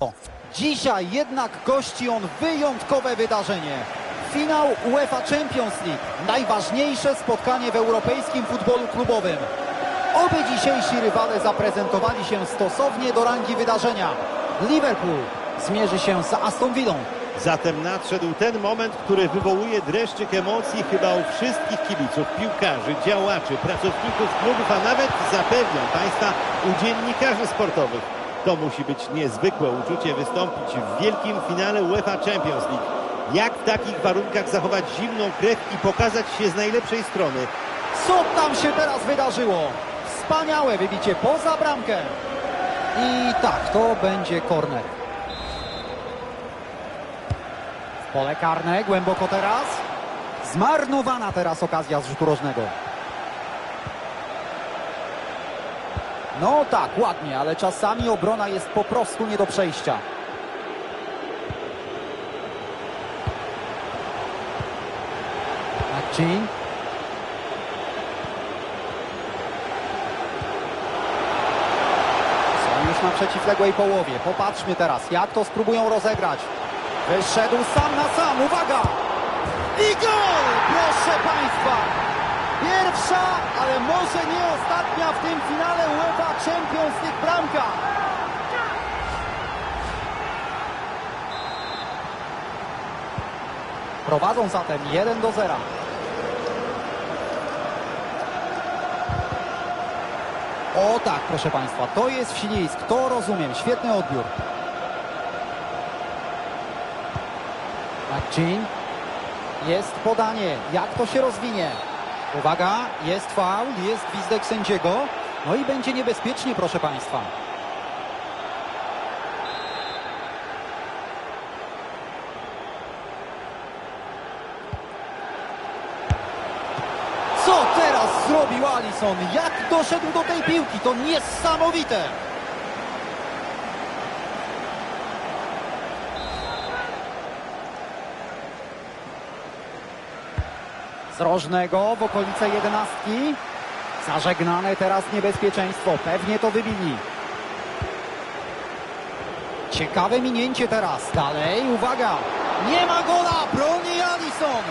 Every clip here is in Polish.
O, Dzisiaj jednak gości on wyjątkowe wydarzenie. Finał UEFA Champions League. Najważniejsze spotkanie w europejskim futbolu klubowym. Oby dzisiejsi rywale zaprezentowali się stosownie do rangi wydarzenia. Liverpool zmierzy się z Aston Villą. Zatem nadszedł ten moment, który wywołuje dreszczyk emocji chyba u wszystkich kibiców, piłkarzy, działaczy, pracowników klubów, a nawet zapewniam Państwa u dziennikarzy sportowych. To musi być niezwykłe uczucie wystąpić w wielkim finale UEFA Champions League. Jak w takich warunkach zachować zimną krew i pokazać się z najlepszej strony? Co tam się teraz wydarzyło? Wspaniałe wybicie poza bramkę. I tak, to będzie korner. Pole karne, głęboko teraz. Zmarnowana teraz okazja z rzutu rożnego. No tak, ładnie, ale czasami obrona jest po prostu nie do przejścia. McGinn. Są już na przeciwległej połowie. Popatrzmy teraz, jak to spróbują rozegrać. Wyszedł sam na sam, uwaga! I gol! Proszę Państwa! Pierwsza, ale może nie ostatnia w tym finale UEFA Champions League bramka. Prowadzą zatem 1 do 0. O tak, proszę Państwa, to jest ślisk, to rozumiem, świetny odbiór. McGinn, jest podanie, jak to się rozwinie? Uwaga, jest faul, jest gwizdek sędziego, no i będzie niebezpiecznie, proszę Państwa. Co teraz zrobił Alisson? Jak doszedł do tej piłki? To niesamowite! Z rożnego w okolice jedenastki. Zażegnane teraz niebezpieczeństwo. Pewnie to wybili. Ciekawe minięcie teraz. Dalej, uwaga. Nie ma gola, broni Alisson.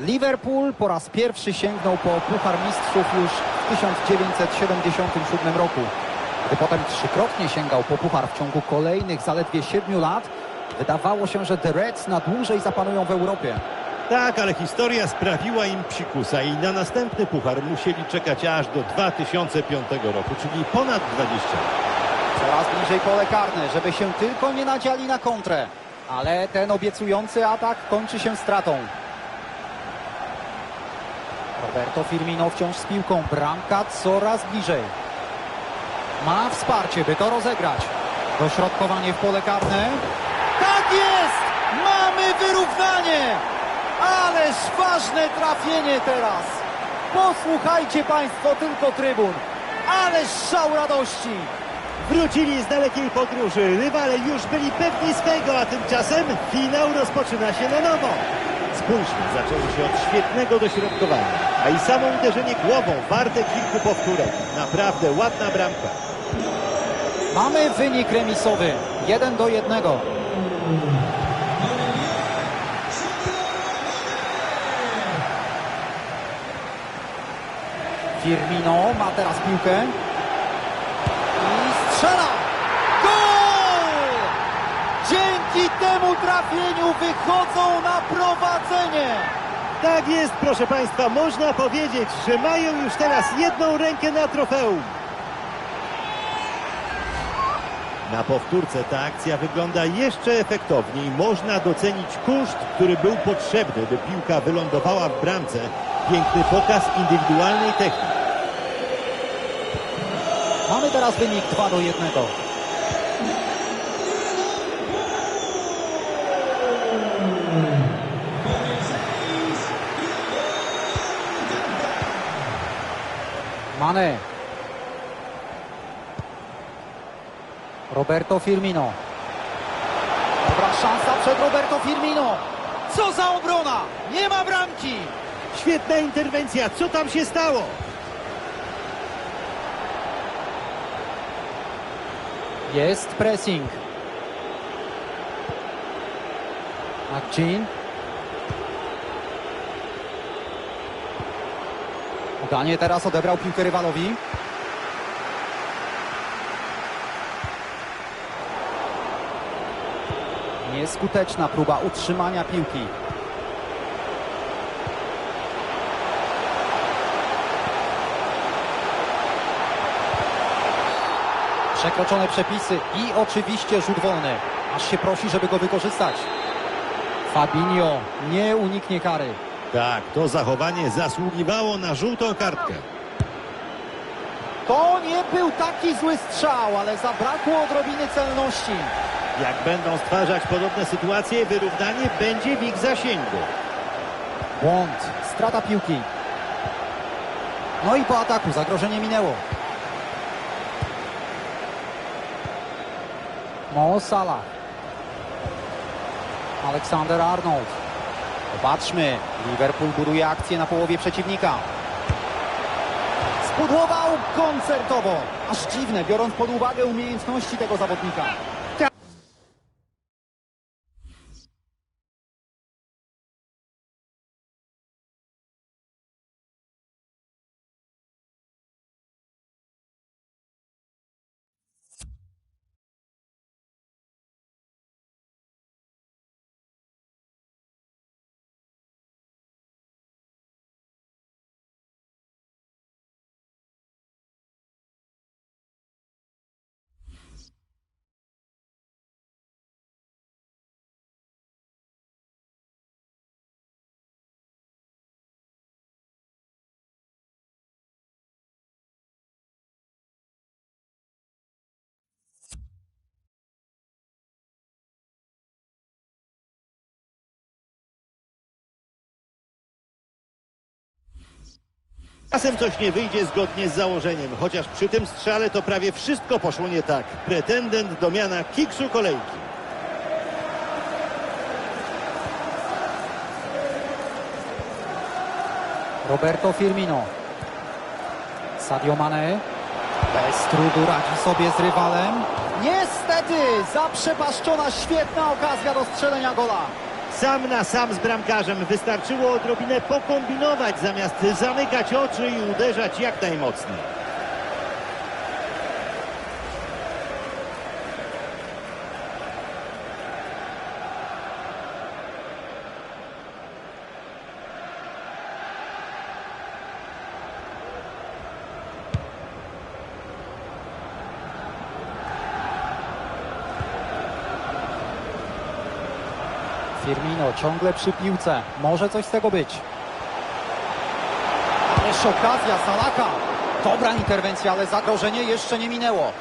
Liverpool po raz pierwszy sięgnął po Puchar Mistrzów już w 1977 roku. Gdy potem trzykrotnie sięgał po Puchar w ciągu kolejnych zaledwie siedmiu lat, wydawało się, że The Reds na dłużej zapanują w Europie. Tak, ale historia sprawiła im psikusa i na następny puchar musieli czekać aż do 2005 roku, czyli ponad 20 lat. Coraz bliżej pole karne, żeby się tylko nie nadziali na kontrę. Ale ten obiecujący atak kończy się stratą. Roberto Firmino wciąż z piłką. Bramka coraz bliżej. Ma wsparcie, by to rozegrać. Dośrodkowanie w pole karne. Tak jest! Mamy wyrównanie! Ależ ważne trafienie teraz! Posłuchajcie Państwo tylko trybun. Ależ szał radości! Wrócili z dalekiej podróży. Rywale już byli pewni swego, a tymczasem finał rozpoczyna się na nowo. Spójrzmy, zaczęło się od świetnego dośrodkowania, a i samo uderzenie głową warte kilku powtórek. Naprawdę ładna bramka. Mamy wynik remisowy. 1 do 1. Firmino ma teraz piłkę. I strzela! Trafieniu wychodzą na prowadzenie. Tak jest, proszę Państwa, można powiedzieć, że mają już teraz jedną rękę na trofeum. Na powtórce ta akcja wygląda jeszcze efektowniej. Można docenić koszt, który był potrzebny, by piłka wylądowała w bramce. Piękny pokaz indywidualnej techniki. Mamy teraz wynik 2 do 1. Mane. Roberto Firmino. Dobra szansa przed Roberto Firmino. Co za obrona! Nie ma bramki! Świetna interwencja, co tam się stało? Jest pressing. McGinn. Udanie teraz odebrał piłkę rywalowi. Nieskuteczna próba utrzymania piłki. Przekroczone przepisy i oczywiście rzut wolny. Aż się prosi, żeby go wykorzystać. Fabinho nie uniknie kary. Tak, to zachowanie zasługiwało na żółtą kartkę. To nie był taki zły strzał, ale zabrakło odrobiny celności. Jak będą stwarzać podobne sytuacje, wyrównanie będzie w ich zasięgu. Błąd, strata piłki. No i po ataku zagrożenie minęło. Mo Salah. Aleksander Arnold. Popatrzmy, Liverpool buduje akcję na połowie przeciwnika. Spudłował koncertowo. Aż dziwne, biorąc pod uwagę umiejętności tego zawodnika. Czasem coś nie wyjdzie zgodnie z założeniem, chociaż przy tym strzale to prawie wszystko poszło nie tak. Pretendent do miana kiksu kolejki. Roberto Firmino. Sadio Mane. Bez trudu radzi sobie z rywalem. Niestety zaprzepaszczona świetna okazja do strzelenia gola. Sam na sam z bramkarzem wystarczyło odrobinę pokombinować, zamiast zamykać oczy i uderzać jak najmocniej. Firmino ciągle przy piłce. Może coś z tego być. Ależ okazja Salaka. Dobra interwencja, ale zagrożenie jeszcze nie minęło.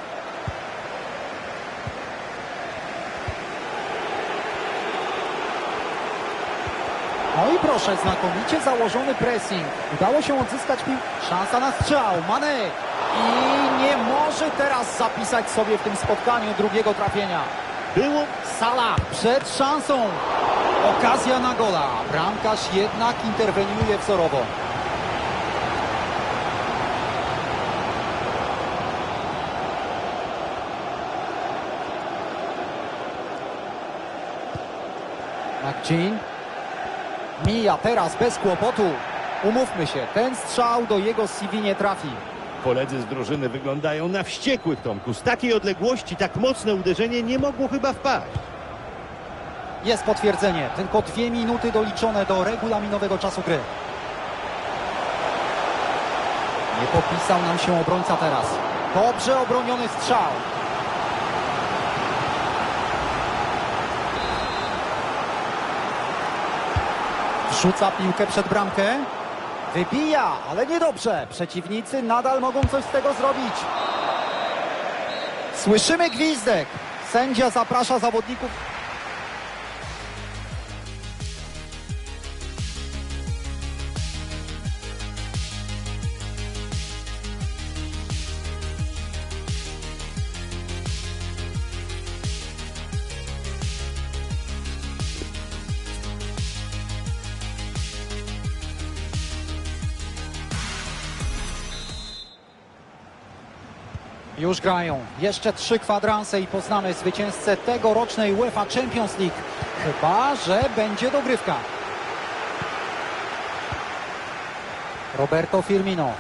No i proszę, znakomicie założony pressing. Udało się odzyskać piłkę. Szansa na strzał. Mane. I nie może teraz zapisać sobie w tym spotkaniu drugiego trafienia. Było Sala przed szansą. Okazja na gola. Bramkarz jednak interweniuje wzorowo. McGinn. Mija teraz bez kłopotu. Umówmy się, ten strzał do jego CV nie trafi. Koledzy z drużyny wyglądają na wściekłych, Tomku. Z takiej odległości tak mocne uderzenie nie mogło chyba wpaść. Jest potwierdzenie. Tylko dwie minuty doliczone do regulaminowego czasu gry. Nie popisał nam się obrońca teraz. Dobrze obroniony strzał. Wrzuca piłkę przed bramkę. Wybija, ale niedobrze. Przeciwnicy nadal mogą coś z tego zrobić. Słyszymy gwizdek. Sędzia zaprasza zawodników Już grają. Jeszcze trzy kwadranse i poznamy zwycięzcę tegorocznej UEFA Champions League. Chyba, że będzie dogrywka. Roberto Firmino.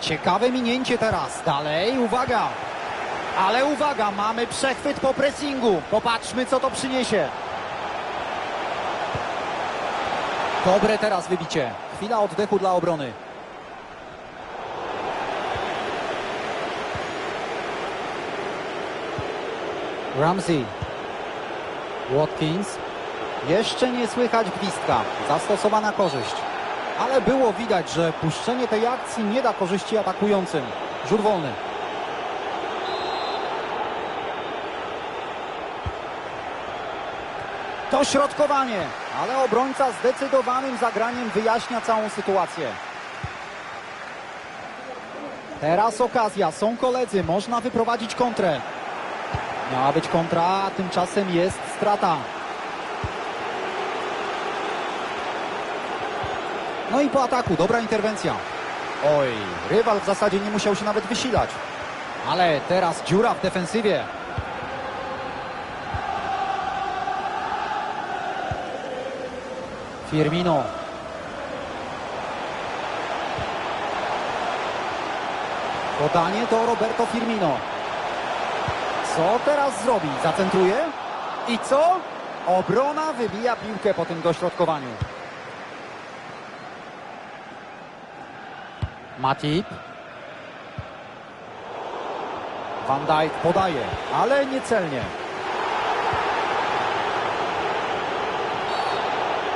Ciekawe minięcie teraz. Dalej, uwaga. Ale uwaga, mamy przechwyt po pressingu. Popatrzmy, co to przyniesie. Dobre teraz wybicie. Chwila oddechu dla obrony. Ramsey. Watkins. Jeszcze nie słychać gwizdka. Zastosowana korzyść. Ale było widać, że puszczenie tej akcji nie da korzyści atakującym. Rzut wolny. Dośrodkowanie, ale obrońca zdecydowanym zagraniem wyjaśnia całą sytuację. Teraz okazja, są koledzy, można wyprowadzić kontrę. Miała być kontra, a tymczasem jest strata. No i po ataku, dobra interwencja. Oj, rywal w zasadzie nie musiał się nawet wysilać. Ale teraz dziura w defensywie. Firmino. Podanie do Roberto Firmino. Co teraz zrobi? Zacentruje? I co? Obrona wybija piłkę po tym dośrodkowaniu. Matip. Van Dijk podaje, ale niecelnie.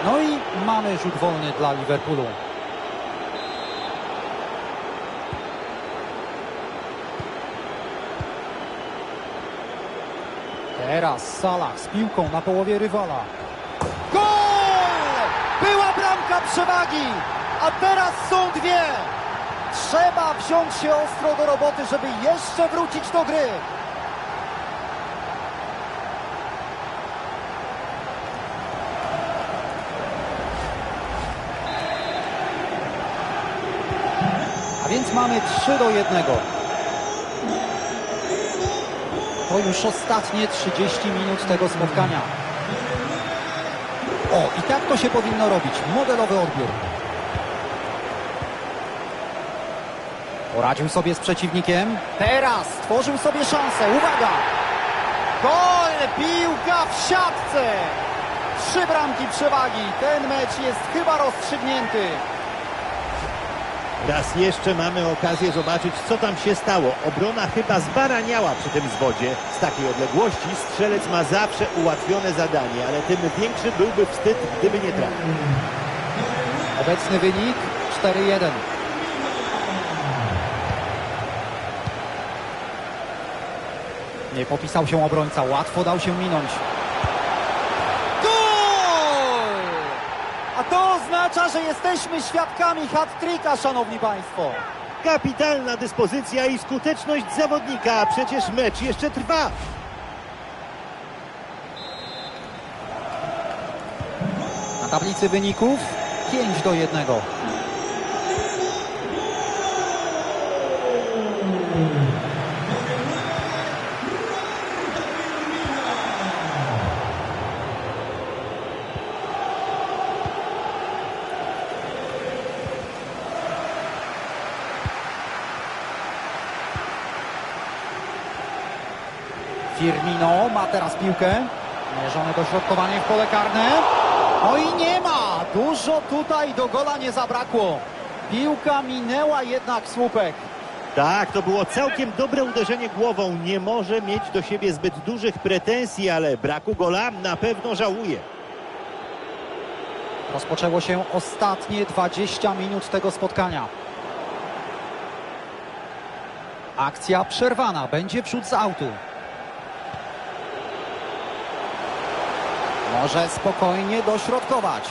No i mamy rzut wolny dla Liverpoolu. Teraz Salah z piłką na połowie rywala. Gol! Była bramka przewagi, a teraz są dwie. Trzeba wziąć się ostro do roboty, żeby jeszcze wrócić do gry. A więc mamy 3 do 1. To już ostatnie 30 minut tego spotkania. O, i tak to się powinno robić. Modelowy odbiór. Poradził sobie z przeciwnikiem. Teraz stworzył sobie szansę. Uwaga! Gol! Piłka w siatce! Trzy bramki przewagi. Ten mecz jest chyba rozstrzygnięty. Raz jeszcze mamy okazję zobaczyć, co tam się stało. Obrona chyba zbaraniała przy tym zwodzie. Z takiej odległości strzelec ma zawsze ułatwione zadanie, ale tym większy byłby wstyd, gdyby nie trafił. Obecny wynik 4-1. Nie popisał się obrońca, łatwo dał się minąć. Gol! A że jesteśmy świadkami hat-tricka, szanowni państwo. Kapitalna dyspozycja i skuteczność zawodnika, a przecież mecz jeszcze trwa. Na tablicy wyników 5 do 1. Firmino ma teraz piłkę. Mierzone dośrodkowanie w pole karne. No i nie ma! Dużo tutaj do gola nie zabrakło. Piłka minęła jednak słupek. Tak, to było całkiem dobre uderzenie głową. Nie może mieć do siebie zbyt dużych pretensji, ale braku gola na pewno żałuje. Rozpoczęło się ostatnie 20 minut tego spotkania. Akcja przerwana. Będzie wrzut z autu. Może spokojnie dośrodkować.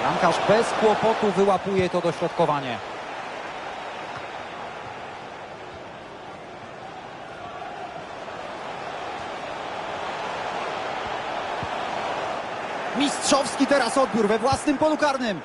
Bramkarz bez kłopotu wyłapuje to dośrodkowanie. Mistrzowski teraz odbiór we własnym polu karnym.